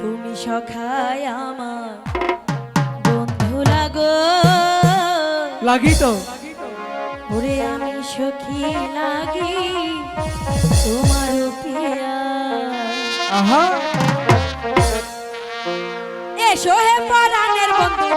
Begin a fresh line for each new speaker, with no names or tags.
তুমি সখায় আমার বন্ধু লাগো।
লাগি তো
ওরে আমি সখী লাগি তোমার পিয়া
আহা।
এসো হে পরাণের বন্ধু